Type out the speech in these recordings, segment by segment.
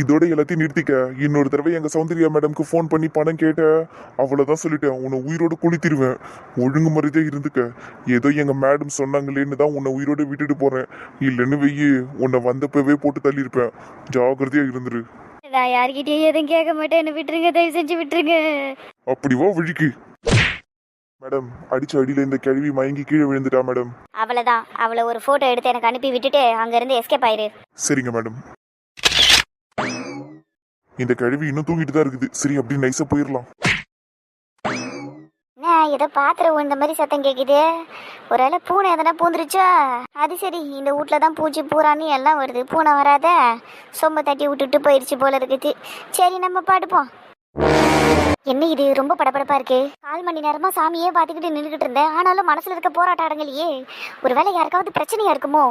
இதோட எல்லாத்தையும் நிறுத்திக்க. இன்னொரு தடவை எங்க சௌந்தர்யா மேடம்க்கு ஃபோன் பண்ணி பணம் கேட்ட அவ்வளவுதான் சொல்லிட்டேன். உன்னை உயிரோட குளித்திருவேன். ஒழுங்கு முறைதே இருந்துக்க. ஏதோ எங்க மேடம் சொன்னாங்களேன்னு தான் உன்னை உயிரோட விட்டுட்டு போறேன். இல்லைன்னு வெயி உன்னை வந்தப்பவே போட்டு தள்ளியிருப்பேன். ஜாகிரதையா இருந்துரு. நான் யார்கிட்டயும் எதுவும் கேட்க மாட்டேன். என்ன விட்டுருங்க தயவு செஞ்சு விட்டுருங்க. அப்படி வா விழிக்கு. மேடம் அடிச்ச அடியில இந்த கிழவி மயங்கி கீழே விழுந்துட்டா மேடம் அவ்வளோதான் அவளை ஒரு ஃபோட்டோ எடுத்து எனக்கு அனுப்பி விட்டுட்டு அங்கேருந்து எஸ்கேப் ஆயிரு. சரிங்க மேடம் இந்த கழுவி இன்னும் தூங்கிட்டு தான் இருக்குது. சரி அப்படி நைஸா போயிடலாம் என்ன ஏதோ பாத்திரம் இந்த மாதிரி சத்தம் கேட்குது ஒருவேளை பூனை எதனா பூந்துருச்சா? அது சரி இந்த வீட்டில் தான் பூச்சி பூரான்னு எல்லாம் வருது. பூனை வராத சொம்ப தட்டி விட்டுட்டு போயிடுச்சு போல இருக்குது. சரி நம்ம பாடுப்போம் என்ன இது? ரொம்ப படபடப்பா இருக்கு. கால் மணி நேரமா சாமியே பார்த்துக்கிட்டு நின்றுகிட்டு இருந்தேன். ஆனாலும் மனசுல இருக்க போராட்டம் அடங்கலையே ஒருவேளை யாருக்காவது பிரச்சனையா இருக்குமோ?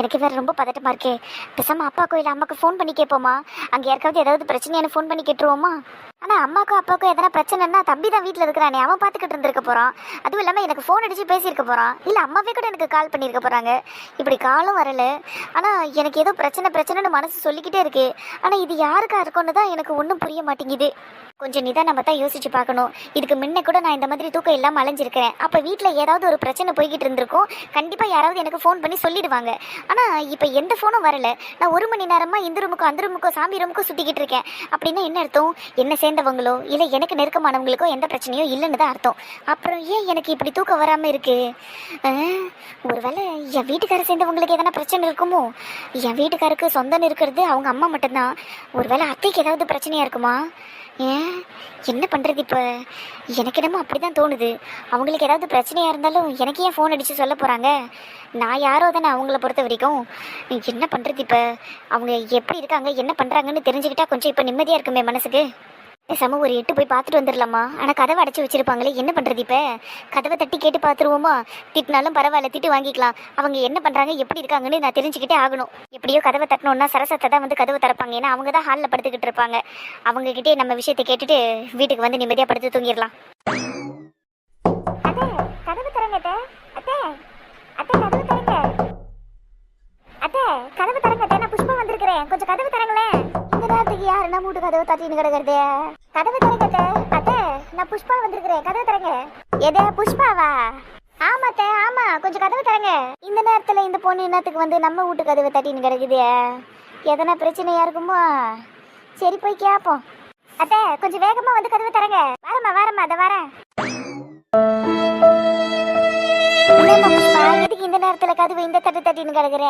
எனக்கு வேற ரொம்ப பதட்டமா இருக்கே. பேசாம அப்பா கோயில் அம்மாக்கு ஃபோன் பண்ணி கேட்போமா அங்க யாருக்காவது ஏதாவது பிரச்சனையான ஃபோன் பண்ணி கேட்டுருவோமா? ஆனால் அம்மாக்கும் அப்பாவுக்கும் எதனா பிரச்சனைன்னா தம்பி தான் வீட்டில் இருக்கிறானே அவன் பார்த்துக்கிட்டு இருந்திருக்க போகிறான் அதுவும் இல்லாமல் எனக்கு ஃபோன் அடித்து பேசியிருக்க போகிறான் இல்லை அம்மாவே கூட எனக்கு கால் பண்ணியிருக்க போகிறாங்க இப்படி காலும் வரல. ஆனால் எனக்கு ஏதோ பிரச்சனை பிரச்சனைன்னு மனசு சொல்லிக்கிட்டே இருக்கு. ஆனால் இது யாருக்காக இருக்கும்னு தான் எனக்கு ஒன்றும் புரிய மாட்டேங்குது. கொஞ்சம் நிதானமா தான் யோசிச்சு பார்க்கணும். இதுக்கு முன்ன கூட நான் இந்த மாதிரி தூக்கம் இல்லாமல் அலைஞ்சிருக்கிறேன். அப்போ வீட்டில் ஏதாவது ஒரு பிரச்சனை போய்கிட்டு இருந்திருக்கும். கண்டிப்பாக யாராவது எனக்கு ஃபோன் பண்ணி சொல்லிடுவாங்க. ஆனால் இப்போ எந்த ஃபோனும் வரல. நான் ஒரு மணி நேரமாக இந்த ரூமுக்கும் அந்த ரூமுக்கும் சாமி ரூமுக்கும் சுற்றிக்கிட்டு இருக்கேன். அப்படின்னா என்ன அர்த்தம்? என்ன சேர்ந்தவங்களோ இல்லை எனக்கு நெருக்கமானவங்களுக்கோ எந்த பிரச்சனையோ இல்லைன்னு தான் அர்த்தம். அப்புறம் ஏன் எனக்கு இப்படி தூக்கம் வராமல் இருக்கு? ஒருவேளை என் வீட்டுக்காரர் சேர்ந்தவங்களுக்கு எதனா பிரச்சனை இருக்குமோ? என் வீட்டுக்காருக்கு சொந்தம் இருக்கிறது அவங்க அம்மா மட்டும்தான். ஒருவேளை அத்தைக்கு ஏதாவது பிரச்சனையாக இருக்குமா? ஏன் என்ன பண்ணுறது இப்போ? எனக்கு என்னமோ அப்படி தான் தோணுது. அவங்களுக்கு ஏதாவது பிரச்சனையாக இருந்தாலும் எனக்கு ஏன் ஃபோன் அடித்து சொல்ல போகிறாங்க நான் யாரோ தானே அவங்கள பொறுத்த வரைக்கும். என்ன பண்ணுறது இப்போ? அவங்க எப்படி இருக்காங்க என்ன பண்ணுறாங்கன்னு தெரிஞ்சுக்கிட்டா கொஞ்சம் இப்போ நிம்மதியாக இருக்குமே மனசுக்கு. பேசாம ஒரு எட்டு போய் பார்த்துட்டு வந்துடலாமா ஆனால் கதவை அடைச்சி வச்சிருப்பாங்களே என்ன பண்ணுறது இப்போ? கதவை தட்டி கேட்டு பார்த்துருவோமா? திட்டினாலும் பரவாயில்ல திட்டு வாங்கிக்கலாம். அவங்க என்ன பண்ணுறாங்க எப்படி இருக்காங்கன்னு நான் தெரிஞ்சுக்கிட்டே ஆகணும். எப்படியோ கதவை தட்டணும்னா சரசத்தை தான் வந்து கதவை திறப்பாங்க. ஏன்னா அவங்க தான் ஹாலில் படுத்துக்கிட்டு இருப்பாங்க. அவங்கக்கிட்டே நம்ம விஷயத்தை கேட்டுட்டு வீட்டுக்கு வந்து நிம்மதியாக படுத்து தூங்கிடலாம். கதவு திறங்க அத்தை அத்தை கதவு திறங்க. அத்தை கதவு திறங்க அத்தை. வந்திருக்கிறேன். கொஞ்சம் கதவு தரங்களேன் இந்த நேரத்துக்கு யாரு நம்ம வீட்டு கதவு தட்டின்னு கிடக்குறது? கதவு தரங்க அத்தை. நான் புஷ்பா வந்திருக்கிறேன். கதவு தரங்க எதே புஷ்பாவா? ஆமா ஆமா. கொஞ்சம் கதவு தரங்க இந்த நேரத்துல இந்த பொண்ணு என்னத்துக்கு வந்து நம்ம வீட்டு கதவு தட்டின்னு கிடக்குது? எதனா பிரச்சனையா இருக்குமோ? சரி போய் கேப்போம். அத்தை கொஞ்சம் வேகமா வந்து கதவு தரங்க வரமா வரமா அதை வரேன். இந்த நேரத்தில் கதவு இந்த தட்டு தட்டின்னு கிடக்குற.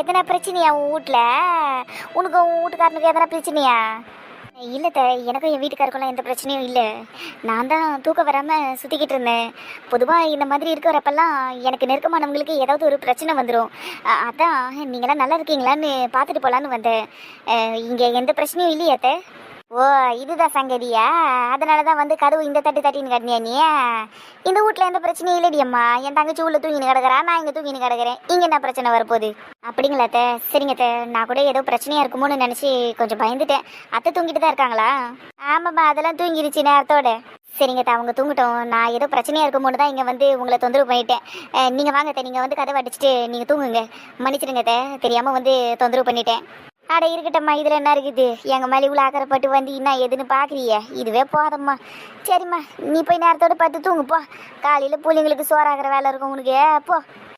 எதனா பிரச்சனையா உன் வீட்ல? உனக்கு உன் வீட்டுக்காரனுக்கு எதனா பிரச்சனையா? இல்லை த எனக்கும் என் வீட்டுக்காருக்கெல்லாம் எந்த பிரச்சனையும் இல்லை. நான் தான் தூக்கம் வராமல் சுற்றிக்கிட்டு இருந்தேன். பொதுவாக இந்த மாதிரி இருக்கிறப்பெல்லாம் எனக்கு நெருக்கமானவங்களுக்கு ஏதாவது ஒரு பிரச்சனை வந்துடும் அதான் நீங்களாம் நல்லா இருக்கீங்களான்னு பார்த்துட்டு போகலான்னு வந்தேன். இங்கே எந்த பிரச்சனையும் இல்லையா அத்தை. ஓ இதுதான் சங்கதியா? அதனால தான் வந்து கதவு இந்த தட்டு தட்டின்னு கட்டினியா நீ? இந்த வீட்ல எந்த பிரச்சனையும் இல்லடி அம்மா. என் தங்கச்சி உள்ள தூங்கின்னு கிடக்குறா நான் இங்கே தூங்கின்னு கிடக்குறேன். இங்கே என்ன பிரச்சனை வரப்போகுது? அப்படிங்களா அத்தை? சரிங்க அத்தை. நான் கூட ஏதோ பிரச்சனையா இருக்குமோன்னு நினச்சி கொஞ்சம் பயந்துட்டேன். அத்தை தூங்கிட்டு தான் இருக்காங்களா? ஆமாம்மா அதெல்லாம் தூங்கிருச்சு நேரத்தோட. சரிங்க தா அவங்க தூங்கட்டும். நான் ஏதோ பிரச்சனையா இருக்குமோன்னு தான் இங்கே வந்து உங்களை தொந்தரவு பண்ணிட்டேன். நீங்க வாங்க அத்தை. நீங்கள் வந்து கதவை அடிச்சுட்டு நீங்கள் தூங்குங்க. மன்னிச்சிடுங்க அத்தை. தெரியாமல் வந்து தொந்தரவு பண்ணிட்டேன். அட இருக்கட்டம்மா இதில் என்ன இருக்குது? எங்கள் மேலே இவ்வளோ அக்கறைப்பட்டு வந்து என்ன எதுன்னு பார்க்குறிய இதுவே போதம்மா. சரிம்மா நீ போய் நேரத்தோட பார்த்து தூங்கு போ. காலையில் பிள்ளைங்களுக்கு சோறாகிற வேலை இருக்கும் உனக்கு. போ.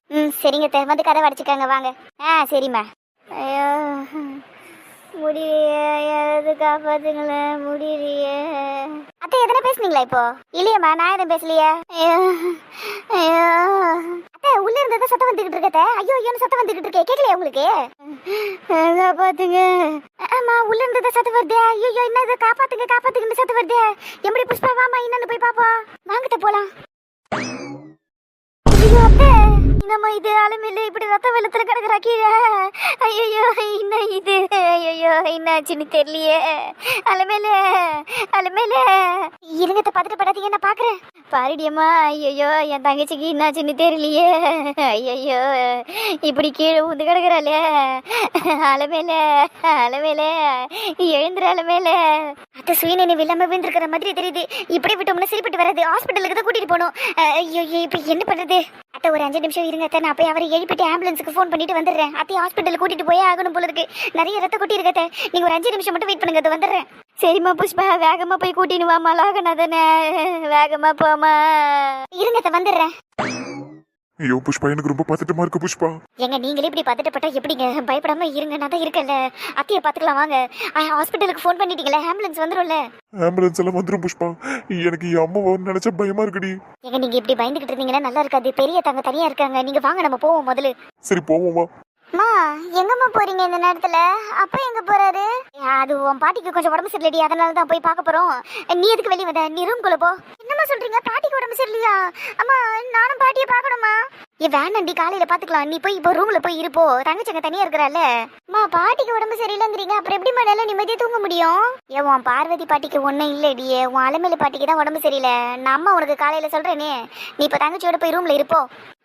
ம் சரிங்க வந்து கதை வடிச்சுக்கங்க வாங்க. ஆ சரிம்மா. ஐயோ. முடியலையே யாராவது காப்பாத்துங்களேன் முடியலையே. அத்தை எதனா பேசுனீங்களா இப்போ? இல்லையம்மா நான் எதுவும் பேசலையே. ஐயோ ஐயோ. அத்தை உள்ள இருந்ததை சத்தம் வந்துகிட்டு இருக்கத்த ஐயோ ஐயோன்னு சத்தம் வந்துகிட்டு இருக்கே. கேட்கலையா உங்களுக்கு? காப்பாத்துங்க. ஆமா உள்ள இருந்ததை சத்தம் வருதே. ஐயோ என்ன இது? காப்பாத்துங்க காப்பாத்துங்கன்னு சத்தம் வருதே. எப்படி புஷ்பா வாமா என்னன்னு போய் பாப்போம். வாங்கிட்ட போலாம். நம்ம இது? அலுமையில இப்படி ரத்த வெள்ளத்துல கிடக்குறா கீழே. ஐயோ என்ன இது? ஐயோ என்னாச்சுன்னு தெரியலையே. அலுமையில அலுமையில இருங்கத்தை பார்த்துட்டு படாதீங்க நான் பாக்குறேன் பாருடியம்மா ஐயோ என் தங்கச்சிக்கு என்னாச்சுன்னு தெரியலையே. ஐயோ இப்படி கீழே ஊந்து கிடக்குறாளே. அலமேல அலமேல எழுந்துற அலமேல அத்தை சுயநினைவு இல்லாம விழுந்துருக்கிற மாதிரி தெரியுது. இப்படி விட்டோம்னா சரிப்பட்டு வராது. ஹாஸ்பிட்டலுக்கு தான் கூட்டிட்டு போகணும். ஐயோ இப்போ என்ன பண்ணுறது அத்தை ஒரு அஞ்சு நிமிஷம் இருங்க அத்தை. நான் போய் அவரை எழுப்பிட்டு ஆம்புலன்ஸுக்கு ஃபோன் பண்ணிட்டு வந்துடுறேன். அத்தை ஹாஸ்பிட்டல் கூட்டிட்டு போயே ஆகணும் போல இருக்கு. நிறைய ரத்த கொட்டி இருக்கத்த நீங்க ஒரு அஞ்சு நிமிஷம் மட்டும் வெயிட் பண்ணுங்க. அது வந்துடுறேன். சரிம்மா புஷ்பா வேகமா போய் கூட்டின்னு வாமா லாகநாதனே வேகமா போமா இருங்க வந்துடுறேன். ஐயோ புஷ்பா எனக்கு ரொம்ப பதட்டமா இருக்கு புஷ்பா. எங்க நீங்களே இப்படி பதட்டப்பட்டா எப்படிங்க? பயப்படாம இருங்க நான் தான் இருக்கேன்ல. அத்தையை பாத்துக்கலாம் வாங்க. ஹாஸ்பிட்டலுக்கு ஃபோன் பண்ணிட்டீங்களே ஆம்புலன்ஸ் வந்துரும்ல. ஆம்புலன்ஸ் எல்லாம் வந்துரும் புஷ்பா. எனக்கு என் அம்மாவை நினைச்சா பயமா இருக்குடி. எங்க நீங்க இப்படி பயந்துகிட்டு இருந்தீங்கன்னா நல்லா இருக்காது. பெரிய தங்க தனியா இருக்காங்க. நீங்க வாங்க நம்ம போவோம் முதல்ல. சரி போவோமா அம்மா எங்கம்மா போறீங்க இந்த நேரத்துல? அப்பா எங்க போறாரு? அது உன் பாட்டிக்கு கொஞ்சம் உடம்பு சரியில்லடி. அதனால தான் போய் பார்க்க போறோம். நீ எதுக்கு வெளிய வந்த? நீ ரூம்குள்ள போ. என்னம்மா சொல்றீங்க? பாட்டிக்கு உடம்பு சரியில்லையா? அம்மா நானும் ஏ வேணாண்டி காலையில பாத்துக்கலாம். நீ போய் இப்போ ரூம்ல போய் இருப்போ. தங்கச்சங்க தனியா இருக்கிறால அம்மா பாட்டிக்கு உடம்பு சரியில்லைங்கிறீங்க. அப்புறம் எப்படி மேடம் நிம்மதியா தூங்க முடியும்? ஏ உன் பார்வதி பாட்டிக்கு ஒன்றும் இல்லடியே உன் அலமேலு பாட்டிக்கு தான் உடம்பு சரியில்லை. நம்ம உனக்கு காலையில சொல்றேனே. நீ இப்போ தங்கச்சியோட போய் ரூம்ல இருப்போ.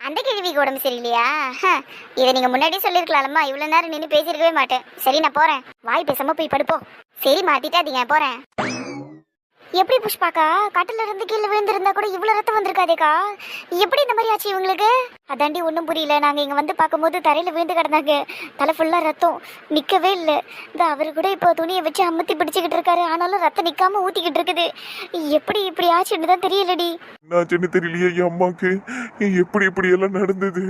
அந்த கிழவிக்கு உடம்பு சரியில்லையா? ஹ, இதை நீங்க முன்னாடியே சொல்லியிருக்கலாம்மா இவ்வளவு நேரம் நின்று பேசியிருக்கவே மாட்டேன். சரி நான் போறேன். வாய் பேசாம போய் படுப்போம் சரி மாத்திட்டாதீங்க போறேன். எப்படி புஷ்பாக்கா? கட்டில இருந்து கீழே விழுந்திருந்தா கூட இவ்வளவு ரத்தம் வந்திருக்காதேக்கா. எப்படி இந்த மாதிரி ஆச்சு இவங்களுக்கு? அதாண்டி ஒன்றும் புரியல. நாங்கள் இங்கே வந்து பார்க்கும்போது தரையில் விழுந்து கிடந்தாங்க. தலை ஃபுல்லாக ரத்தம். நிற்கவே இல்லை. இந்த அவர் கூட இப்போ துணியை வச்சு அமுத்தி பிடிச்சிக்கிட்டு இருக்காரு. ஆனாலும் ரத்தம் நிற்காம ஊற்றிக்கிட்டு இருக்குது. எப்படி இப்படி ஆச்சுன்னு தான் தெரியலடி. என்னாச்சுன்னு தெரியலையே என் அம்மாக்கு எப்படி இப்படி எல்லாம் நடந்தது?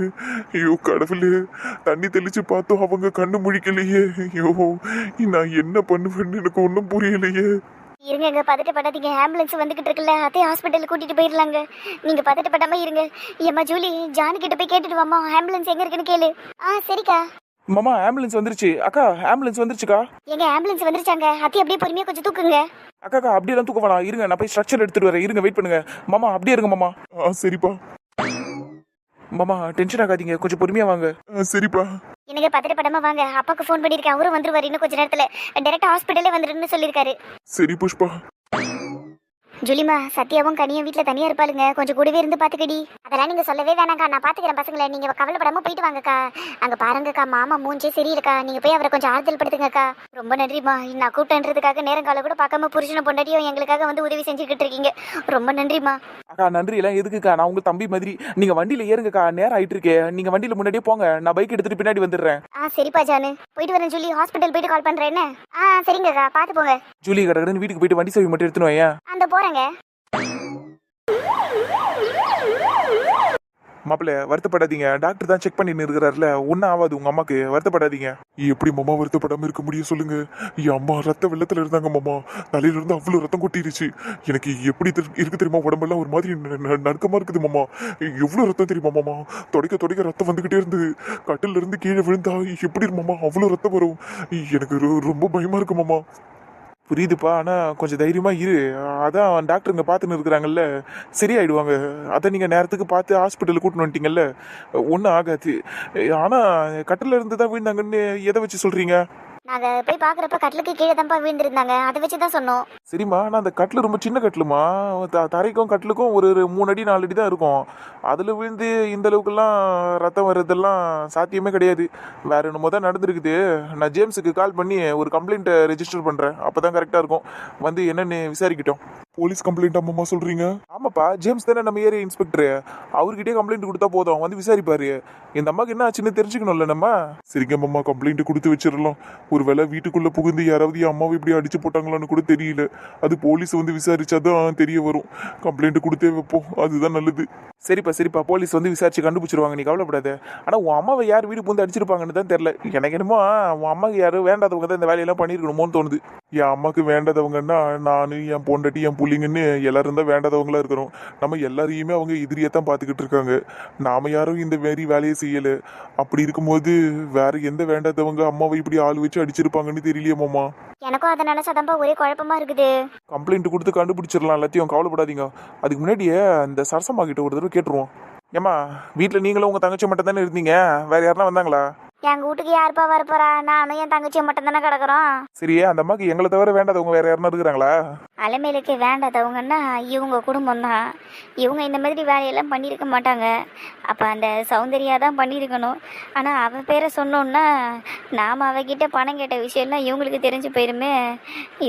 ஐயோ கடவுளே. தண்ணி தெளிச்சு பார்த்தோம். அவங்க கண்ணு முழிக்கலையே. ஐயோ நான் என்ன பண்ணுவேன்னு எனக்கு ஒன்றும் புரியலையே. இருங்க பதட்டப்படாதீங்க ஆம்புலன்ஸ் வந்துகிட்டு இருக்குல்ல அதே ஹாஸ்பிட்டல் கூட்டிட்டு போயிடலாங்க நீங்க பதட்டப்படாம இருங்க. ஏம்மா ஜூலி ஜானு கிட்ட போய் கேட்டுட்டு வாமா ஆம்புலன்ஸ் எங்க இருக்குன்னு கேளு. ஆ சரிக்கா. மாமா ஆம்புலன்ஸ் வந்துருச்சு. அக்கா ஆம்புலன்ஸ் வந்துருச்சுக்கா. எங்க ஆம்புலன்ஸ் வந்துருச்சாங்க. அத்தி அப்படியே பொறுமையா கொஞ்சம் தூக்குங்க. அக்கா அக்கா அப்படியெல்லாம் தூக்க வேணாம். இருங்க நான் போய் ஸ்ட்ரக்சர் எடுத்துட்டு வரேன். இருங்க வெயிட் பண்ணுங்க. மாமா அப்படியே இருங்க மாமா. சரிப்பா. மாமா டென்ஷன் ஆகாதீங்க. கொஞ்சம் பொறுமையா வாங்க. ஆ சரிப்பா. எனக்கு படமா வாங்க. அப்பாக்கு ஃபோன் பண்ணிருக்கேன் அவரும் வந்துருவாரு இன்னும் கொஞ்ச நேரத்துல. டைரக்டா ஹாஸ்பிட்டலே வந்துருன்னு சொல்லிருக்காரு சரி புஷ்பா. ஜூலிமா சத்யாவும் கனியும் வீட்ல தனியா இருப்பாளுங்க. கொஞ்சம் கூடவே இருந்து பாத்துக்கடி. அதெல்லாம் நீங்க சொல்லவே வேணாங்க்கா நான் பாத்துக்கிறேன் பசங்களை. நீங்க கவலைப்படாம போயிட்டு வாங்கக்கா. அங்க பாருங்கக்கா மாமா மூஞ்சே சரியில்லக்கா. நீங்க போய் அவரை கொஞ்சம் ஆறுதல் படுத்துங்கக்கா. ரொம்ப நன்றிமா நான் கூப்பிட்டன்றதுக்காக நேரம் கால கூட பார்க்காம புருஷனை பொண்டாட்டியும் எங்களுக்காக வந்து உதவி செஞ்சுக்கிட்டு இருக்கீங்க. ரொம்ப நன்றிமா அக்கா நன்றி எல்லாம் எதுக்குக்கா? நான் உங்க தம்பி மாதிரி. நீங்க வண்டியில ஏறுங்கக்கா. நேரம் ஆயிட்டு இருக்கே. நீங்க வண்டியில முன்னாடியே போங்க. நான் பைக் எடுத்துட்டு பின்னாடி வந்துடுறேன். ஆ சரிப்பா ஜானு. போயிட்டு வரேன் ஜூலி ஹாஸ்பிட்டல் போயிட்டு கால் பண்றேன் ஆ சரிங்கக்கா. பார்த்து போங்க. ஜூலி கடகடன்னு வீட்டுக்கு போயிட்டு வண்டி சேவை மட்டும் எடுத்துன்னு வையேன். அந்த போறேங்க. மாப்பிள்ள வருத்தப்படாதீங்க. டாக்டர் தான் செக் பண்ணின்னு இருக்கிறாருல. ஒன்றும் ஆகாது உங்க அம்மாக்கு. வருத்தப்படாதீங்க. எப்படி மாமா வருத்தப்படாம இருக்க முடியும் சொல்லுங்க. என் அம்மா ரத்த வெள்ளத்துல இருந்தாங்க மாமா. தலையில இருந்து அவ்வளவு ரத்தம் கொட்டிருச்சு. எனக்கு எப்படி தெரி- இருக்கு தெரியுமா? உடம்பெல்லாம் ஒரு மாதிரி நடுக்கமா இருக்குது மாமா. எவ்வளவு ரத்தம் தெரியுமா மாமா? தொடைக்க தொடைக்க ரத்தம் வந்துகிட்டே இருந்தது கட்டில இருந்து கீழே விழுந்தா எப்படி மாமா? அவ்வளவு ரத்தம் வரும். எனக்கு ரொம்ப பயமா இருக்கு மாமா. புரியுதுப்பா ஆனால் கொஞ்சம் தைரியமாக இரு. அதான் டாக்டருங்க பார்த்துன்னு இருக்கிறாங்கல்ல. சரியாயிடுவாங்க. அதை நீங்கள் நேரத்துக்கு பார்த்து ஹாஸ்பிட்டலுக்கு கூட்டின்னு வந்துட்டீங்கல்ல. ஒன்றும் ஆகாது. ஆனால் கட்டில் இருந்து தான் விழுந்தாங்கன்னு எதை வச்சு சொல்கிறீங்க நாங்க போய் பாக்குறப்ப கட்டிலுக்கு கீழே தான்ப்பா விழுந்திருந்தாங்க. அதை வச்சு தான் சொன்னோம். சரிம்மா ஆனா அந்த கட்டில் ரொம்ப சின்ன கட்டிலுமா? த தரைக்கும் கட்டிலுக்கும் ஒரு ஒரு மூணு அடி நாலு அடி தான் இருக்கும். அதில் விழுந்து இந்த அளவுக்குலாம் ரத்தம் வர்றதெல்லாம் சாத்தியமே கிடையாது. வேற என்னமோ தான் நடந்திருக்குது. நான் ஜேம்ஸுக்கு கால் பண்ணி ஒரு கம்ப்ளைண்ட்டை ரெஜிஸ்டர் பண்ணுறேன் அப்போ தான் கரெக்டாக இருக்கும். வந்து என்னன்னு விசாரிக்கிட்டோம். போலீஸ் கம்ப்ளைண்ட் அம்மா சொல்றீங்க? ஆமாப்பா ஜேம்ஸ் தானே நம்ம ஏரியா இன்ஸ்பெக்டர் அவர்கிட்டயே கம்ப்ளைண்ட் கொடுத்தா போதும் வந்து விசாரிப்பாரு. இந்த அம்மாக்கு என்ன ஆச்சுன்னு தெரிஞ்சுக்கணும்ல நம்ம? சரிங்க அம்மா கம்ப்ளைண்ட் கொடுத்து வச்சிடலாம். ஒருவேளை வீட்டுக்குள்ள புகுந்து யாராவது என் அம்மாவை இப்படி அடிச்சு போட்டாங்களான்னு கூட தெரியல. அது போலீஸ் வந்து விசாரிச்சாதான் தெரிய வரும். கம்ப்ளைண்ட் கொடுத்தே வைப்போம் அதுதான் நல்லது. சரிப்பா சரிப்பா போலீஸ் வந்து விசாரிச்சு கண்டுபிடிச்சிருவாங்க நீ கவலைப்படாத. ஆனால் உன் அம்மாவை யார் வீடு பூந்து அடிச்சிருப்பாங்கன்னு தான் தெரியல. எனக்கு என்னமோ உன் அம்மாவுக்கு யாரும் வேண்டாதவங்க தான் இந்த வேலையெல்லாம் பண்ணியிருக்கணுமோன்னு தோணுது. என் அம்மாக்கு வேண்டாதவங்கன்னா நான் என் பொண்டாட்டி என் புள்ளிங்கன்னு எல்லாரும் தான் வேண்டாதவங்களா இருக்கிறோம். நம்ம எல்லாரையுமே அவங்க எதிரியை தான் பார்த்துக்கிட்டு இருக்காங்க. நாம யாரும் இந்த மாரி வேலையை செய்யல. அப்படி இருக்கும்போது வேற எந்த வேண்டாதவங்க அம்மாவை இப்படி ஆள் வச்சு அடிச்சிருப்பாங்கன்னு தெரியலையே மாமா. எனக்கும் அதை நினைச்சாதான்ப்பா ஒரே குழப்பமா இருக்குது. கம்ப்ளைண்ட் கொடுத்து கண்டுபிடிச்சிடலாம். எல்லாத்தையும் கவலைப்படாதீங்க. அதுக்கு முன்னாடியே இந்த சரசம்மா கிட்ட ஒரு தடவை கேட்டுருவோம். ஏம்மா வீட்டில் நீங்களும் உங்கள் தங்கச்சி மட்டும் தானே இருந்தீங்க? வேற யாருன்னா வந்தாங்களா? எங்க வீட்டுக்கு யாருப்பா வரப்போறா? நானும் என் தங்கச்சியும் மட்டும் தானே கிடக்குறோம். சரி அந்த அம்மாக்கு எங்களை தவிர வேண்டாதவங்க வேற யாருன்னா இருக்கிறாங்களா அலைமேலுக்கு வேண்டாதவங்கன்னா இவங்க குடும்பம் தான் இவங்க இந்த மாதிரி வேலையெல்லாம் பண்ணியிருக்க மாட்டாங்க. அப்போ அந்த சௌந்தர்யா தான் பண்ணியிருக்கணும். ஆனால் அவ பேரை சொன்னோன்னா நாம் அவகிட்ட பணம் கேட்ட விஷயம்லாம் இவங்களுக்கு தெரிஞ்சு போயிருமே.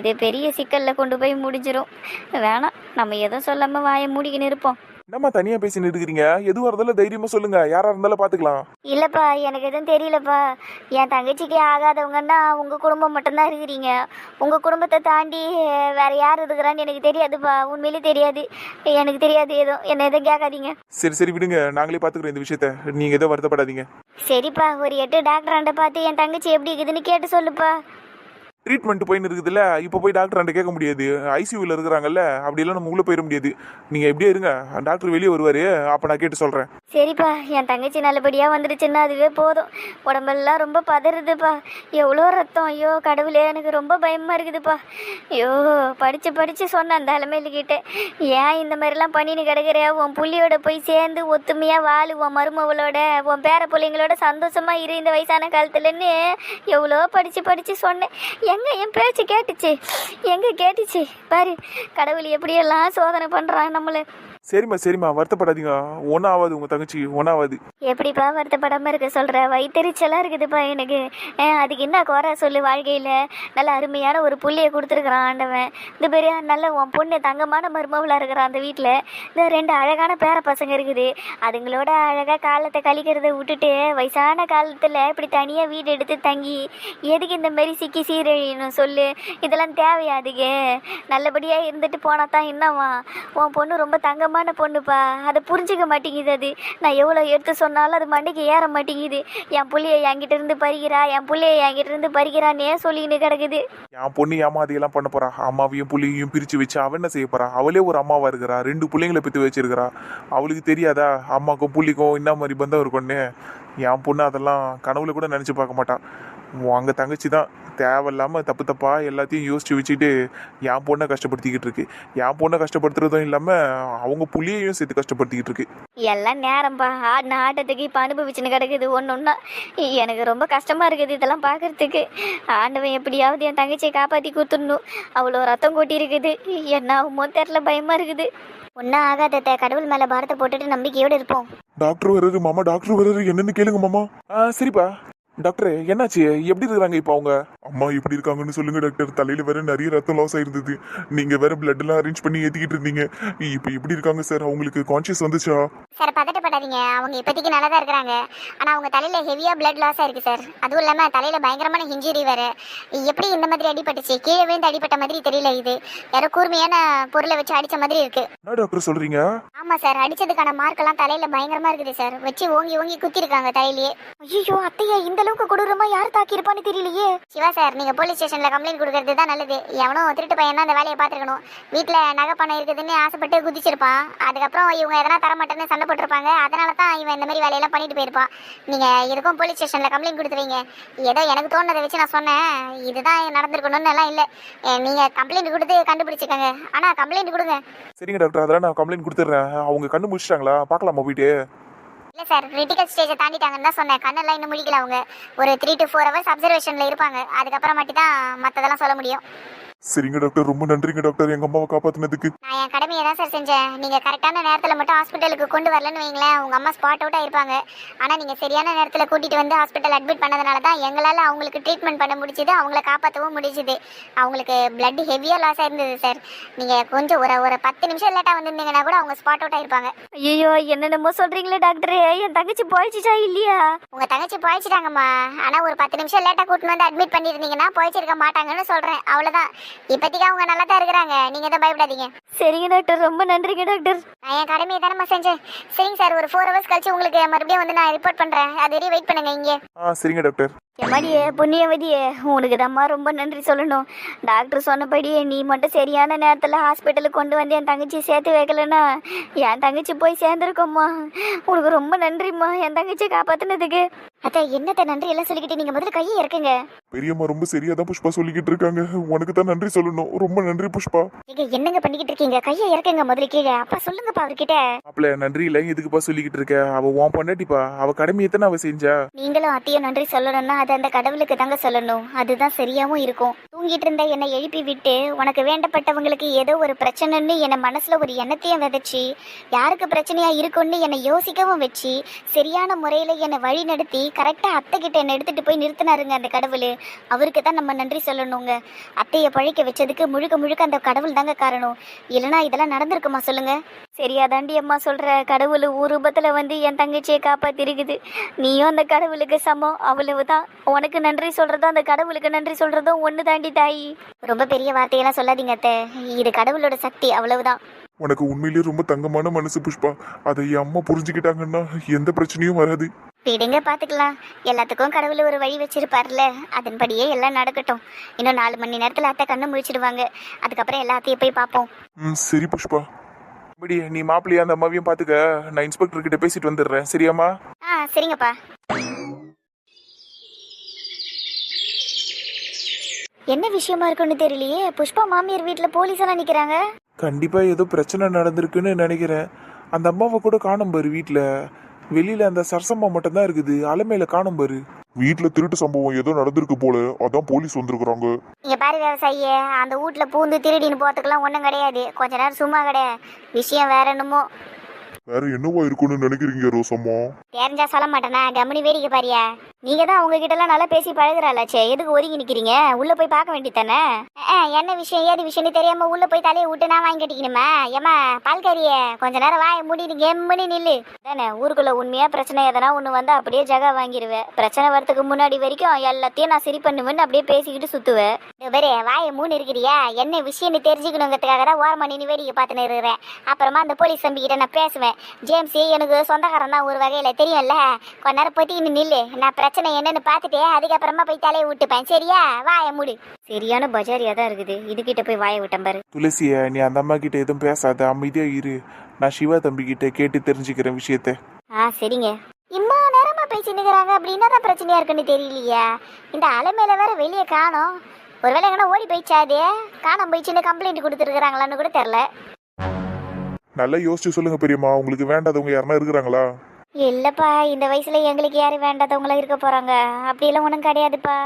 இது பெரிய சிக்கலில் கொண்டு போய் முடிஞ்சிரும். வேணாம் நம்ம எதுவும் சொல்லாமல் வாயை மூடிக்கின்னு இருப்போம். என்னம்மா தனியா பேசின்னு இருக்கிறீங்க? எதுவாக இருந்தாலும் தைரியமா சொல்லுங்க. யாரா இருந்தாலும் பாத்துக்கலாம். இல்லைப்பா எனக்கு எதுவும் தெரியலப்பா. என் தங்கச்சிக்கு ஆகாதவங்கன்னா உங்கள் குடும்பம் மட்டும்தான் இருக்கிறீங்க. உங்கள் குடும்பத்தை தாண்டி வேற யார் இருக்கிறான்னு எனக்கு தெரியாதுப்பா. உண்மையிலே தெரியாது. எனக்கு தெரியாது. எதுவும் என்ன எதுவும் கேட்காதீங்க. சரி சரி விடுங்க. நாங்களே பாத்துக்கிறோம் இந்த விஷயத்த. நீங்க எதுவும் வருத்தப்படாதீங்க. சரிப்பா ஒரு எட்டு டாக்டராண்ட பார்த்து என் தங்கச்சி எப்படி இருக்குதுன்னு கேட்டு சொல்லுப்பா. ட்ரீட்மெண்ட் போயின்னு இருக்குதுல்ல இப்போ போய் டாக்டர் கேட்க முடியாது. ஐசியூவில் இருக்கிறாங்கல்ல அப்படியெல்லாம் நம்ம உள்ளே போயிட முடியாது. நீங்கள் எப்படியே இருங்க டாக்டர் வெளியே வருவார் அப்போ நான் கேட்டு சொல்கிறேன் சரிப்பா என் தங்கச்சி நல்லபடியாக வந்துடுச்சுன்னா அதுவே போதும். உடம்பெல்லாம் ரொம்ப பதறுதுப்பா. எவ்வளோ ரத்தம் ஐயோ கடவுளே எனக்கு ரொம்ப பயமாக இருக்குதுப்பா. ஐயோ படித்து படித்து சொன்னேன் அந்த அலமையில்கிட்ட ஏன் இந்த மாதிரிலாம் பண்ணின்னு கிடக்குற? உன் புள்ளியோட போய் சேர்ந்து ஒத்துமையாக வாழு உன் மருமவளோட உன் பேர பிள்ளைங்களோட சந்தோஷமாக இரு இந்த வயசான காலத்துலன்னு எவ்வளோ படித்து படித்து சொன்னேன். எங்கே என் பேச்சு கேட்டுச்சு? எங்கே கேட்டுச்சு? பாரு கடவுள் எப்படியெல்லாம் சோதனை பண்ணுறான் நம்மளை. சரிம்மா சரிம்மா வருத்தப்படாதீங்க. ஒன்றாவது உங்கள் தங்கச்சி ஒன்றாவது எப்படிப்பா வருத்தப்படாமல் இருக்க சொல்கிற வயிற்றுச்சலாக இருக்குதுப்பா எனக்கு. அதுக்கு என்ன குறை சொல்லு வாழ்க்கையில்? நல்ல அருமையான ஒரு புள்ளைய கொடுத்துருக்குறான் ஆண்டவன். இந்த பெரிய நல்ல உன் பொண்ணு தங்கமான மருமவளாக இருக்கிறான் அந்த வீட்டில் இந்த ரெண்டு அழகான பேர பசங்க இருக்குது. அதுங்களோட அழகாக காலத்தை கழிக்கிறத விட்டுட்டு வயசான காலத்தில் இப்படி தனியாக வீடு எடுத்து தங்கி எதுக்கு இந்த மாதிரி சிக்கி சீரழியணும் சொல்லு? இதெல்லாம் தேவையா அதுக்கு? நல்லபடியாக இருந்துட்டு போனால் தான் என்னவா உன் பொண்ணு ரொம்ப தங்கமாக தங்கமான பொண்ணுப்பா. அதை புரிஞ்சுக்க மாட்டேங்குது அது. நான் எவ்வளோ எடுத்து சொன்னாலும் அது மண்டைக்கு ஏற மாட்டேங்குது. என் புள்ளைய என்கிட்ட இருந்து பறிக்கிறா என் புள்ளைய என்கிட்ட இருந்து பறிக்கிறான்னு ஏன் சொல்லிக்கிட்டு கிடக்குது? என் பொண்ணு ஏமாதியெல்லாம் பண்ண போறா. அம்மாவையும் புள்ளியையும் பிரிச்சு வச்சு அவன் என்ன செய்ய போறா? அவளே ஒரு அம்மாவா இருக்கிறா. ரெண்டு பிள்ளைங்களை பெற்று வச்சிருக்கிறா. அவளுக்கு தெரியாதா? அம்மாக்கும் புள்ளிக்கும் என்ன மாதிரி பந்தம் இருக்கும்னு? என் பொண்ணு அதெல்லாம் கனவுல கூட நினைச்சு பார்க்க மாட்டா. அங்க தங்கச்சி தான் தேவையில்லாம தப்பு தப்பா எல்லாத்தையும் யோசிச்சு வச்சுட்டு என் பொண்ணை கஷ்டப்படுத்திக்கிட்டு இருக்கு. என் பொண்ணை கஷ்டப்படுத்துறதும் இல்லாம அவங்க புள்ளியையும் சேர்த்து கஷ்டப்படுத்திக்கிட்டு இருக்கு. எல்லாம் நேரம்பா. ஆடின ஆட்டத்துக்கு இப்போ அனுபவிச்சுன்னு கிடக்குது ஒன்று ஒன்றா எனக்கு ரொம்ப கஷ்டமாக இருக்குது இதெல்லாம் பார்க்கறதுக்கு ஆண்டவன் எப்படியாவது என் தங்கச்சியை காப்பாற்றி கொடுத்துடணும். அவ்வளோ ரத்தம் கொட்டி இருக்குது. என்ன ஆகுமோ தெரில பயமாக இருக்குது. ஒன்றும் ஆகாதத்த கடவுள் மேலே பாரத்தை போட்டுட்டு நம்பிக்கையோடு இருப்போம். டாக்டர் வர்றாரு மாமா. டாக்டர் வர்றாரு. என்னன்னு கேளுங்க மாமா. ஆ சரிப்பா. டாக்டர் என்னாச்சு? எப்படி இருக்கிறாங்க இப்போ அவங்க? அம்மா எப்படி இருக்காங்கன்னு சொல்லுங்க டாக்டர். தலையில வேற நிறைய ரத்தம் லாஸ் ஆயிருந்தது. நீங்க வேற பிளட் எல்லாம் அரேஞ்ச் பண்ணி ஏத்திக்கிட்டு இருந்தீங்க. இப்போ எப்படி இருக்காங்க சார் அவங்களுக்கு கான்சியஸ் வந்துச்சா? சார் பதட்டப்படாதீங்க. அவங்க இப்போதைக்கு நல்லா தான் இருக்கிறாங்க. ஆனால் அவங்க தலையில் ஹெவியாக பிளட் லாஸ் ஆயிருக்கு சார் அதுவும் இல்லாமல் தலையில் பயங்கரமான இன்ஜுரி வேறு. எப்படி இந்த மாதிரி அடிபட்டுச்சு? கீழே விழுந்து அடிபட்ட மாதிரி தெரியல இது. யாரோ கூர்மையான பொருளை வச்சு அடித்த மாதிரி இருக்கு. என்ன டாக்டர் சொல்றீங்க? ஆமாம் சார் அடிச்சதுக்கான மார்க்கெல்லாம் தலையில் பயங்கரமாக இருக்குது சார் வச்சு ஓங்கி ஓங்கி குத்திருக்காங்க தலையிலேயே. ஐயோ அத்தையா இந்த அளவுக்கு கொடூரமா யார் தாக்கியிருப்பான்னு தெரியலையே. சிவா சார் நீங்க போலீஸ் ஸ்டேஷன்ல கம்ப்ளைண்ட் கொடுக்கறது தான் நல்லது. எவனோ திருட்டு பையன் அந்த வேலையை பார்த்துருக்கணும். வீட்டுல நகை பணம் இருக்குதுன்னு ஆசைப்பட்டு குதிச்சிருப்பான். அதுக்கப்புறம் இவங்க எதனா தர மாட்டேன்னு சண்டை போட்டிருப்பாங்க. அதனால தான் இவன் இந்த மாதிரி வேலையெல்லாம் பண்ணிட்டு போயிருப்பான். நீங்க இதுக்கும் போலீஸ் ஸ்டேஷன்ல கம்ப்ளைண்ட் கொடுத்துருவீங்க. ஏதோ எனக்கு தோணுனதை வச்சு நான் சொன்னேன். இதுதான் நடந்திருக்கணும்னு எல்லாம் இல்லை. நீங்க கம்ப்ளைண்ட் கொடுத்து கண்டுபிடிச்சிக்கங்க. ஆனா கம்ப்ளைண்ட் கொடுங்க. சரிங்க டாக்டர். அதெல்லாம் நான் கம்ப்ளைண்ட் கொடுத்துட்றேன். அவங்க கண்ணு முடிச்சிட்டாங்களா? பார்க்கலாமா போயிட்டு? இல்லை சார் கிரிட்டிக்கல் ஸ்டேஜை தாண்டிட்டாங்கன்னு தான் சொன்னேன். கண்ணெல்லாம் இன்னும் முழிக்கல அவங்க. ஒரு த்ரீ டு ஃபோர் ஹவர்ஸ் அப்சர்வேஷனில் இருப்பாங்க. அதுக்கப்புறம் மட்டும் தான் மற்றதெல்லாம் சொல்ல முடியும். சரிங்க டாக்டர் ரொம்ப நன்றிங்க டாக்டர். எங்க அம்மாவை காப்பாத்தினதுக்கு. நான் என் கடமையை தான் சார் செஞ்சேன். நீங்கள் கரெக்டான நேரத்தில் மட்டும் ஹாஸ்பிட்டலுக்கு கொண்டு வரலன்னு வைங்களேன். உங்கள் அம்மா ஸ்பாட் அவுட்டாக இருப்பாங்க ஆனால் நீங்கள் சரியான நேரத்தில் கூட்டிகிட்டு வந்து ஹாஸ்பிட்டல் அட்மிட் பண்ணதுனால தான் எங்களால் அவங்களுக்கு ட்ரீட்மெண்ட் பண்ண முடிஞ்சுது அவங்கள காப்பாற்றவும் முடிஞ்சுது. அவங்களுக்கு பிளட் ஹெவியாக லாஸ் ஆயிருந்தது சார் நீங்கள் கொஞ்சம் ஒரு ஒரு பத்து நிமிஷம் லேட்டாக வந்திருந்தீங்கன்னா கூட அவங்க ஸ்பாட் அவுட் ஆயிருப்பாங்க. ஐயோ என்னென்னமோ சொல்கிறீங்களே டாக்டரே. என் தங்கச்சி போயிடுச்சா இல்லையா? உங்கள் தங்கச்சி போயிடுச்சிட்டாங்கம்மா ஆனால் ஒரு பத்து நிமிஷம் லேட்டாக கூட்டிட்டு வந்து அட்மிட் பண்ணியிருந்தீங்கன்னா போயிச்சிருக்க மாட்டாங்கன்னு சொல்கிறேன் அவ்வளோதான் இப்போதைக்கு அவங்க நல்லா தான் இருக்கிறாங்க. நீங்கள் தான் பயப்படாதீங்க. சரிங்க டாக்டர். ரொம்ப நன்றிங்க டாக்டர். நான் என் கடமையை தானம்மா செஞ்சேன். சரிங்க சார். ஒரு ஃபோர் ஹவர்ஸ் கழிச்சு உங்களுக்கு மறுபடியும் வந்து நான் ரிப்போர்ட் பண்ணுறேன் அது வரையும் வெயிட் பண்ணுங்க இங்கே. ஆ சரிங்க டாக்டர். எம்மாடியே புண்ணியவதியே உனக்கு தாம்மா ரொம்ப நன்றி சொல்லணும். டாக்டர் சொன்னபடியே நீ மட்டும் சரியான நேரத்தில் ஹாஸ்பிட்டலுக்கு கொண்டு வந்து என் தங்கச்சி சேர்த்து வைக்கலன்னா என் தங்கச்சி போய் சேர்ந்துருக்கோம்மா. உனக்கு ரொம்ப நன்றிம்மா என் தங்கச்சியை காப்பாத்துனதுக்கு. அத்தை என்னத்த நன்றி எல்லாம் சொல்லிக்கிட்டு நீங்கள் முதல்ல கையை இறக்குங்க. பெரியம்மா ரொம்ப சரியா தான் புஷ்பா சொல்லிக்கிட்டு இருக்காங்க. உனக்கு தான் நன்றி சொல்லணும். ரொம்ப நன்றி புஷ்பா. நீங்க என்னங்க பண்ணிக்கிட்டு இருக்கீங்க? கையை இறக்குங்க முதல்ல கீழே. அப்பா சொல்லுங்கப்பா அவர்கிட்ட. மாப்பிள்ள நன்றி இல்லை. எதுக்குப்பா சொல்லிக்கிட்டு இருக்க? அவ உன் பொண்டாட்டிப்பா. அவ கடமையை தானே அவ செஞ்சா? நீங்களும் அத்தையும் நன்றி சொல்லணும்னா அது அந்த கடவுளுக்கு தாங்க சொல்லணும். அதுதான் சரியாவும் இருக்கும். தூங்கிட்டு இருந்த என்னை எழுப்பி விட்டு உனக்கு வேண்டப்பட்டவங்களுக்கு ஏதோ ஒரு பிரச்சனைன்னு என் மனசுல ஒரு எண்ணத்தையும் விதைச்சி யாருக்கு பிரச்சனையா இருக்கும்னு என்னை யோசிக்கவும் வச்சு சரியான முறையில என்னை வழி நடத்தி கரெக்டாக அத்தை கிட்ட என்னை எடுத்துட்டு போய் நிறுத்தினாருங்க அந்த கடவுள். அவருக்கு தான் நம்ம நன்றி சொல்லணுங்க. அத்தையை பழிக்க வச்சதுக்கு முழுக்க முழுக்க அந்த கடவுள் தாங்க காரணம். இல்லைனா இதெல்லாம் நடந்திருக்குமா சொல்லுங்க? சரியாதாண்டி அம்மா சொல்ற. கடவுள் ரூபத்தில் வந்து என் தங்கச்சியை காப்பாத்திருக்குது. நீயும் அந்த கடவுளுக்கு சமம். அவ்வளவுதான். உனக்கு நன்றி சொல்றதும் அந்த கடவுளுக்கு நன்றி சொல்றதும் ஒன்று தாண்டி தாயி. ரொம்ப பெரிய வார்த்தையெல்லாம் சொல்லாதீங்க அத்தை. இது கடவுளோட சக்தி அவ்வளவுதான். உனக்கு உண்மையிலேயே ரொம்ப தங்கமான மனசு புஷ்பா. அதை என் அம்மா புரிஞ்சுக்கிட்டாங்கன்னா எந்த பிரச்சனையும் வராது. விடுங்க பார்த்துக்கலாம் எல்லாத்துக்கும் கடவுள் ஒரு வழி வச்சிருப்பார்ல. அதன்படியே எல்லாம் நடக்கட்டும். இன்னும் நாலு மணி நேரத்தில் அத்தை கண்ணு முழிச்சிடுவாங்க. அதுக்கப்புறம் எல்லாத்தையும் போய் பார்ப்போம் ம் சரி புஷ்பா. இப்படி நீ மாப்பிள்ளைய அந்த அம்மாவையும் பார்த்துக்க நான் இன்ஸ்பெக்டர் கிட்ட பேசிட்டு வந்துடுறேன். சரியாம்மா? ஆ சரிங்கப்பா. என்ன விஷயமா இருக்குன்னு தெரியலையே. புஷ்பா மாமியார் வீட்டில் போலீஸ் எல்லாம் நிற்கிறாங்க கண்டிப்பா ஏதோ பிரச்சனை நடந்திருக்குன்னு நினைக்கிறேன். அந்த அம்மாவை கூட காணும் பாரு வீட்டில் வெளியில அந்த சரசம்மா மட்டும் தான் இருக்குது. அலமையில காணும் பாரு. வீட்டில் திருட்டு சம்பவம் ஏதோ நடந்திருக்கு போல. அதான் போலீஸ் வந்திருக்கிறாங்க. இங்க பாரு விவசாயி அந்த வீட்ல பூந்து திருடின்னு போறதுக்கெல்லாம் ஒன்றும் கிடையாது. கொஞ்ச நேரம் சும்மா கிடையாது விஷயம் வேற என்னமோ. வேற என்னவா இருக்குன்னு நினைக்கிறீங்க ரோசம்மா? தெரிஞ்சா சொல்ல மாட்டேனா? கம்முனி வேடிக்கை பாரியா? நீங்க தான் அவங்க கிட்ட எல்லாம் நல்லா பேசி பழகுறாளாச்சே. எதுக்கு ஒதுங்கி நிக்கிறீங்க? உள்ள போய் பார்க்க வேண்டியதானே என்ன விஷயம்? ஏது விஷயம்னு தெரியாம உள்ள போய் தலையை விட்டு நான் வாங்கி கட்டிக்கணுமா? ஏமா பால்காரிய கொஞ்ச நேரம் வாய முடியுது கெம்மனி நில்லு. தானே ஊருக்குள்ள உண்மையா பிரச்சனை எதனா ஒண்ணு வந்தா அப்படியே ஜகா வாங்கிடுவேன் பிரச்சனை வரதுக்கு முன்னாடி வரைக்கும் எல்லாத்தையும் நான் சரி பண்ணுவேன்னு அப்படியே பேசிக்கிட்டு சுத்துவேன் இதோ வாய மூணு இருக்கிறியா? என்ன விஷயம்னு தெரிஞ்சுக்கணுங்கிறதுக்காக தான் ஓரமா நின்று வேடிக்கை பார்த்துன்னு இருக்கிறேன். அப்புறமா அந்த போலீஸ் தம்பி கிட்ட நான் பேசுவேன். ஜேம்ஸ் எனக்கு சொந்தக்காரன் தான் ஒரு வகையில தெரியும்ல. கொஞ்ச நேரம் பொத்தின்னு நில்லு. நான் பிரச்சனை என்னன்னு பார்த்துட்டு அதுக்கப்புறமா போய் தலையை விட்டுப்பேன் சரியா? வாய மூடு. சரியான பஜாரியா தான் இருக்குது. இதுகிட்ட போய் வாய விட்டேன் பாரு. துளசிய நீ அந்த அம்மா கிட்ட எதுவும் பேசாத. அமைதியா இரு. நான் சிவா தம்பி கிட்ட கேட்டு தெரிஞ்சுக்கிறேன் விஷயத்த. ஆ சரிங்க. இம்மா நேரமா பேசி நிக்கிறாங்க அப்படின்னா தான் பிரச்சனையா இருக்குன்னு தெரியலையா. இந்த அலைமையில வேற வெளியே காணோம். ஒருவேளை எங்கன்னா ஓடி போயிடுச்சா அது காணாம போயிடுச்சுன்னு கம்ப்ளைண்ட் கொடுத்துருக்காங்களான்னு கூட தெரில நல்லா யோசிச்சு சொல்லுங்க பெரியம்மா. உங்களுக்கு வேண்டாதவங்க யாருன்னா இருக்கிறாங்களா? இல்லப்பா இந்த வயசுல எங்களுக்கு யாரு வேண்டாதவங்களா இருக்க போறாங்க. அப்படியெல்லாம் ஒன்றும் கிடையாதுப்பா.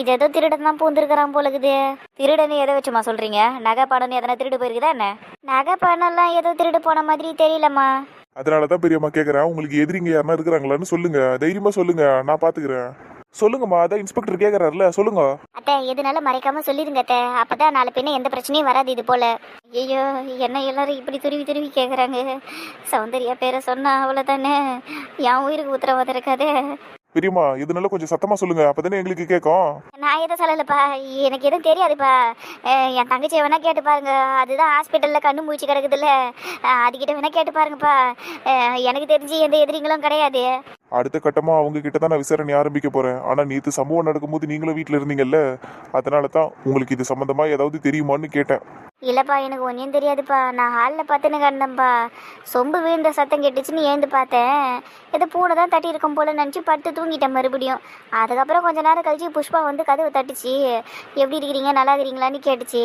இது ஏதோ திருடன் தான் பூந்துருக்கிறான் போலுக்குது. திருடன் எதை வச்சுமா சொல்றீங்க? நகை பணம் எதனா திருடு போயிருக்குதா என்ன? நகை பணம்லாம் ஏதோ திருடு போன மாதிரி தெரியலம்மா. அதனாலதான் பெரியம்மா கேக்குறேன். உங்களுக்கு எதிரிங்க யாருன்னா இருக்கிறாங்களான்னு சொல்லுங்க. தைரியமா சொல்லுங்க. நான் பாத்துக்கிறேன். சொல்லுங்கம்மா அதான் இன்ஸ்பெக்டர் கேக்குறாருல சொல்லுங்க. அத்தை எதுனாலும் மறைக்காம சொல்லிடுங்க அத்தை. அப்பதான் நாளை பின்ன எந்த பிரச்சனையும் வராது இது போல. ஐயோ என்ன எல்லாரும் இப்படி துருவி துருவி கேக்குறாங்க. சௌந்தர்யா பேரை சொன்னா அவ்வளவுதானே? என் உயிருக்கு உத்தரவாதம் இருக்காதே. பெரியம்மா இதனால கொஞ்சம் சத்தமா சொல்லுங்க அப்பதானே எங்களுக்கு கேட்கும் நான் எதுவும் சொல்லலப்பா. எனக்கு எதுவும் தெரியாதுப்பா. அஹ் என் தங்கச்சியை வேணா கேட்டு பாருங்க. அதுதான் ஹாஸ்பிட்டல்ல கண்ணு மூச்சு கிடக்குதுல்ல. அஹ் அதுகிட்ட வேணா கேட்டு பாருங்கப்பா. அஹ் எனக்கு தெரிஞ்சு எந்த எதிரிங்களும் கிடையாது. அடுத்த கட்டமாக அவங்க கிட்ட தான் நான் விசாரணை ஆரம்பிக்க போகிறேன் ஆனால் நேற்று சம்பவம் நடக்கும்போது நீங்களும் வீட்டில் இருந்தீங்கல்ல? அதனால தான் உங்களுக்கு இது சம்மந்தமாக ஏதாவது தெரியுமான்னு கேட்டேன். இல்லைப்பா எனக்கு ஒன்றும் தெரியாதுப்பா. நான் ஹாலில் பார்த்துன்னு கிடந்தேன்ப்பா. சொம்பு விழுந்த சத்தம் கேட்டுச்சுன்னு ஏந்து பார்த்தேன். ஏதோ பூனை தான் தட்டி இருக்கும் போல நினச்சி படுத்து தூங்கிட்டேன் மறுபடியும். அதுக்கப்புறம் கொஞ்ச நேரம் கழிச்சு புஷ்பா வந்து கதவை தட்டுச்சு. எப்படி இருக்கிறீங்க? நல்லா இருக்கிறீங்களான்னு கேட்டுச்சு.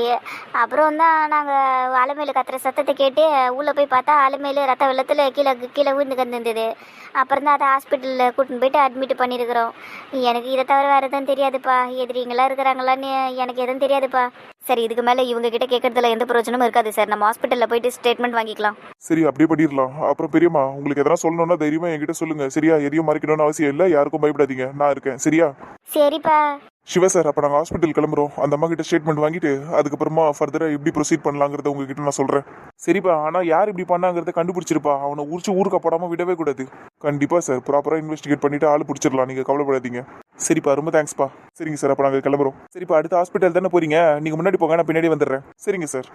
அப்புறம் தான் நாங்கள் அலமையில் கத்துற சத்தத்தை கேட்டு உள்ளே போய் பார்த்தா அலமையில் ரத்த வெள்ளத்தில் கீழே கீழே விழுந்து கிடந்தது அப்புறம் தான் அதை ஹாஸ்பிட்டலில் கூட்டின்னு போயிட்டு அட்மிட் பண்ணியிருக்கிறோம். எனக்கு இதை தவிர வேறு எதுவும் தெரியாதுப்பா. எதிரிங்களா இருக்கிறாங்களான்னு எனக்கு எதுவும் தெரியாதுப்பா. சரி இதுக்கு மேலே இவங்க கிட்ட கேட்கறதுல எந்த பிரயோஜனமும் இருக்காது சார். நம்ம ஹாஸ்பிட்டலில் போயிட்டு ஸ்டேட்மெண்ட் வாங்கிக்கலாம். சரி அப்படியே பண்ணிடலாம். அப்புறம் பெரியம்மா உங்களுக்கு எதனா சொல்லணும்னா தைரியமா என்கிட்ட சொல்லுங்க. சரியா எதையும் மறைக்கணும்னு அவசியம் இல்லை யாருக்கும் பயப்படாதீங்க. நான் இருக்கேன். சரியா? சரிப்பா. சிவா சார் அப்ப நாங்க ஹாஸ்பிட்டல் கிளம்புறோம். அந்த அம்மா கிட்ட ஸ்டேட்மெண்ட் வாங்கிட்டு அதுக்கப்புறமா ஃபர்தரா எப்படி ப்ரொசீட் பண்ணலாங்கிறத உங்ககிட்ட நான் சொல்றேன். சரிப்பா ஆனா யார் இப்படி பண்ணாங்கிறத கண்டுபிடிச்சிருப்பா. அவனை உரிச்சு ஊருக்க போடாம விடவே கூடாது. கண்டிப்பா சார் ப்ராப்பரா இன்வெஸ்டிகேட் பண்ணிட்டு ஆள் பிடிச்சிடலாம். நீங்க கவலைப்படாதீங்க. சரிப்பா ரொம்ப தேங்க்ஸ்ப்பா சரிங்க சார் அப்ப நாங்க கிளம்புறோம். சரிப்பா அடுத்த ஹாஸ்பிட்டல் தானே போறீங்க? நீங்க முன்னாடி போங்க நான் பின்னாடி வந்துடுறேன். சரிங்க சார்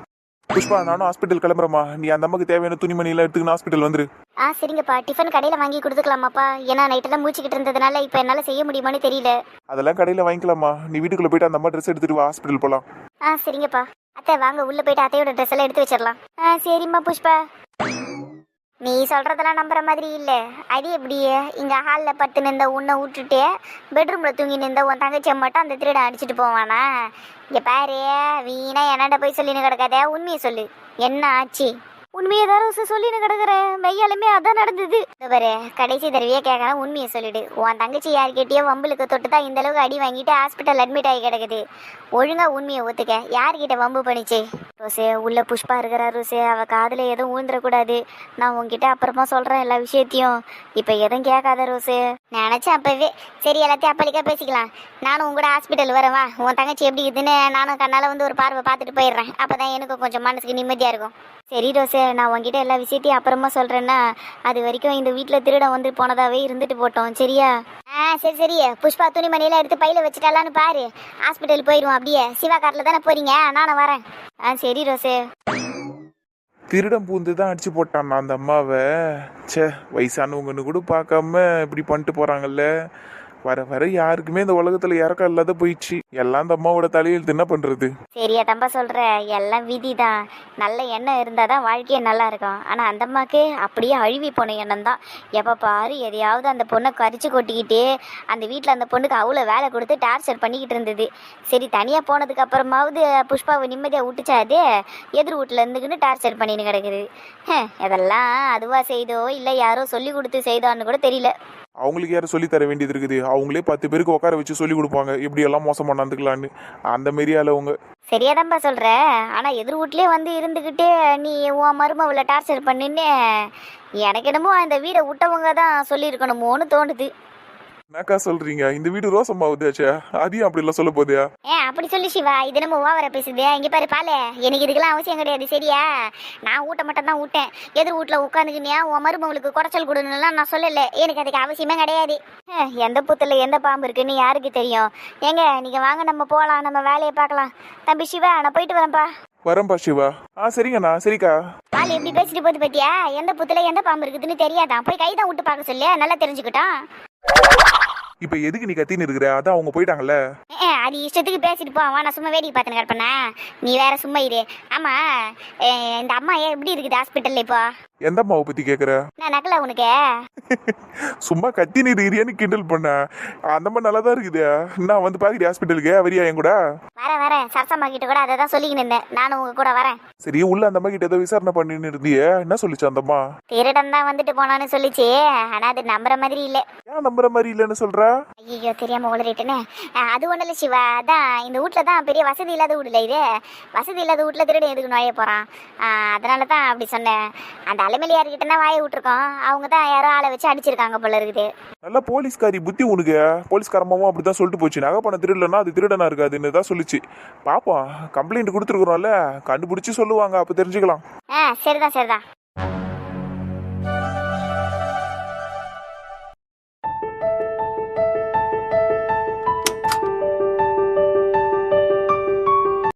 புஷ்பா நானும் ஹாஸ்பிட்டல் கிளம்புறேம்மா. நீ அந்த அம்மாக்கு தேவையான துணிமணி எல்லாம் எடுத்துக்கின்னு ஹாஸ்பிட்டல் வந்துரு. ஆ சரிங்கப்பா டிஃபன் கடையில் வாங்கி கொடுத்துக்கலாமாப்பா? ஏன்னா நைட்டெல்லாம் மூச்சுக்கிட்டு இருந்ததுனால இப்போ என்னால் செய்ய முடியுமான்னு தெரியல. அதெல்லாம் கடையில வாங்கிக்கலாமா நீ வீட்டுக்குள்ள போயிட்டு அந்த அம்மா ட்ரெஸ் எடுத்துட்டு வா ஹாஸ்பிட்டல் போலாம். ஆ சரிங்கப்பா. அத்தை வாங்க. உள்ளே போயிட்டு அத்தையோட ட்ரெஸ் எல்லாம் எடுத்து வச்சிடலாம். ஆ சரிம்மா புஷ்பா. நீ சொல்கிறதெல்லாம் நம்புகிற மாதிரி இல்லை. அது எப்படியே இங்கே ஹாலில் பத்து நின்ற உன்னை விட்டுட்டு பெட்ரூமில் தூங்கி நின்ற உன் தங்கச்சியை மட்டும் அந்த திருடன் அடிச்சிட்டு போவானா? இங்கே பாரு வீணா என்னட்ட போய் சொல்லின்னு கிடக்காத? உண்மையை சொல்லு. என்ன ஆச்சு? உண்மையை தான் சொல்லின்னு கிடக்குற மெய்யாலுமே அதான் நடந்தது. இதோ பாரு கடைசி தடவையே கேட்கறேன் உண்மையை சொல்லிடு. உன் தங்கச்சி யார்கிட்டயோ வம்புலுக்கு தொட்டு தான் இந்த அளவுக்கு அடி வாங்கிட்டு ஹாஸ்பிட்டல் அட்மிட் ஆகி கிடக்குது. ஒழுங்கா உண்மையை ஒத்துக்க. யார்கிட்ட வம்பு பண்ணிச்சு? ரோசே உள்ள புஷ்பா இருக்கிறா ரோசே அவ காதுல எதுவும் ஊழ்ந்துடக்கூடாது நான் உன்கிட்ட அப்புறமா சொல்றேன் எல்லா விஷயத்தையும். இப்ப எதுவும் கேட்காத ரோசே நினைச்சேன் அப்பவே. சரி எல்லாத்தையும் அப்பளிக்கா பேசிக்கலாம். நானும் உங்க கூட ஹாஸ்பிட்டல் வரவா உன் தங்கச்சி எப்படி இருக்குதுன்னு நானும் கண்ணால வந்து ஒரு பார்வை பார்த்துட்டு போயிடுறேன். அப்பதான் எனக்கு கொஞ்சம் மனசுக்கு நிம்மதியா இருக்கும். சரி ரோசே நான் உங்ககிட்ட எல்லா விஷயத்தையும் அப்புறமா சொல்கிறேன்னா அது வரைக்கும் இந்த வீட்டில் திருடம் வந்து போனதாகவே இருந்துட்டு போட்டோம் சரியா? ஆ சரி சரி. புஷ்பா துணிமணியெல்லாம் எடுத்து பையில வச்சுட்டாலான்னு பாரு. ஹாஸ்பிட்டல் போயிடுவோம் அப்படியே. சிவா காரில் தானே போறீங்க? நானும் வரேன். ஆ சரி ரோசே திருடம் பூந்து தான் அடிச்சு போட்டான் அந்த அம்மாவை? ச்சே வயசானவங்கன்னு கூட பார்க்காம இப்படி பண்ணிட்டு போகிறாங்கல்ல வர வர யாருக்குமே இந்த உலகத்துல இறக்கம் இல்லாத போயிடுச்சு. எல்லாம் அந்த அம்மாவோட தலையில் என்ன பண்றது. சரியா தம்பா சொல்ற. எல்லாம் விதி தான் நல்ல எண்ணம் இருந்தாதான் வாழ்க்கையே நல்லா இருக்கும். ஆனால் அந்த அம்மாக்கு அப்படியே அழுவி போன எண்ணம் தான். எப்போ பாரு எதையாவது அந்த பொண்ணை கரிச்சு கொட்டிக்கிட்டே அந்த வீட்டில் அந்த பொண்ணுக்கு அவ்வளோ வேலை கொடுத்து டார்ச்சர் பண்ணிக்கிட்டு இருந்தது. சரி தனியாக போனதுக்கு அப்புறமாவது புஷ்பாவை நிம்மதியாக விட்டுச்சாதே எதிர் வீட்டுல இருந்துக்கின்னு டார்ச்சர் பண்ணின்னு கிடக்குது. இதெல்லாம் அதுவா செய்தோ இல்லை யாரோ சொல்லி கொடுத்து செய்தோன்னு கூட தெரியல. அவங்களுக்கு யாரும் சொல்லி தர வேண்டியது இருக்குது. அவங்களே பத்து பேருக்கு உட்கார வச்சு சொல்லி கொடுப்பாங்க. இப்படி எல்லாம் மோசம் பண்ணாந்துக்கலான்னு அந்த மாரி ஆளு அவங்க. சரியாதான்ப்பா சொல்ற. ஆனா எதிர் வீட்லயே வந்து இருந்துகிட்டே நீ உன் மருமவளை டார்ச்சர் பண்ணுன்னு எனக்கு என்னமோ அந்த வீடை விட்டவங்க தான் சொல்லியிருக்கணுமோன்னு தோணுது. என்னக்கா சொல்றீங்க? இந்த வீடு ரோசமாவுதாச்சே அதையும் அப்படிலாம் சொல்ல போதியா ஏன் அப்படி சொல்லி சிவா. இது நம்ம ஓவர பேசுது. இங்க பாரு பாலே. எனக்கு இதுக்கெல்லாம் அவசியம் கிடையாது. சரியா? நான் ஊட்ட மட்டும் தான் ஊட்டேன். எதிர் வீட்ல உட்காந்துக்கினியா உன் மருமவளுக்கு குடைச்சல் கொடுணும்லாம் நான் சொல்லல. எனக்கு அதுக்கு அவசியமே கிடையாது. எந்த புத்துல எந்த பாம்பு இருக்குன்னு யாருக்கு தெரியும்? ஏங்க நீங்க வாங்க நம்ம போலாம். நம்ம வேலையை பார்க்கலாம். தம்பி சிவா நான் போயிட்டு வரேன்ப்பா. வரேன்பா சிவா. ஆ சரிங்கண்ணா. சரிக்கா. பால் எப்படி பேசிட்டு போகுது பாத்தியா? எந்த புத்துல எந்த பாம்பு இருக்குதுன்னு தெரியாதான். போய் கைதான் விட்டு பார்க்க சொல்லு. நல்லா தெரிஞ்சுக்கிட்டோம். இப்போ எதுக்கு நீ கத்தின்னு இருக்கிற? அதான் அவங்க போயிட்டாங்கல்ல. அது இஷ்டத்துக்கு பேசிட்டு போ அவன் நான் சும்மா வேடிக்கை பார்த்துன்னு கிடப்பேனா நீ வேற சும்மா இரு. ஆமா இந்த அம்மா ஏன் எப்படி இருக்குது ஹாஸ்பிட்டல்ல இப்போ? எந்த அம்மாவை பத்தி கேக்குற? நான் நக்கல உனக்கு? சும்மா கத்தின்னு இருக்கிறியான்னு கிண்டல் பண்ண. அந்த மாதிரி நல்லா தான் இருக்குது. நான் வந்து பாக்குறேன் ஹாஸ்பிட்டலுக்கு வரியா என் கூட? வரேன் வரேன். சரசம்மா கிட்ட கூட அதை தான் சொல்லிக்கின்னு இருந்தேன். நானும் உங்க கூட வரேன். சரி உள்ள அந்த அம்மா கிட்ட ஏதோ விசாரணை பண்ணின்னு இருந்தியே. என்ன சொல்லிச்சு அந்த அம்மா? திருடன் தான் வந்துட்டு போனான்னு சொல்லிச்சு. ஆனா அது நம்புற மாதிரி இல்ல. ஏன் நம்புற மாதிரி இல்லைன்னு சொல்ற? ஐயோ தெரியாம உளறிட்டேனே. அஹ், அது இல்ல சிவா. அதான் இந்த வீட்ல தான் பெரிய வசதி இல்லாத வீடுல இது. வசதி இல்லாத வீட்ல திருடன் எதுக்கு நுழைய அஹ், அதனால தான் அப்படி சொன்னேன். அந்த அலுமலியார்கிட்ட தான் வாயை விட்டுருக்கோம். அவங்க தான் யாரோ ஆளை வச்சு அடிச்சிருக்காங்க போல இருக்குது. நல்லா போலீஸ்காரி புத்தி உனக்கு. போலீஸ்காரமாவும் அப்படிதான் சொல்லிட்டு போச்சு. நகை பணம் திருடலன்னா அது திருடனா இருக்காதுன்னு தான் சொல்லிச்சு. பாப்போம். கம்ப்ளைண்ட் கொடுத்துருக்குறோம்ல. கண்டுபிடிச்சு சொல்லுவாங்க. அப்ப தெரிஞ்சுக்கலாம். ஆ சரிதான் சரிதான்.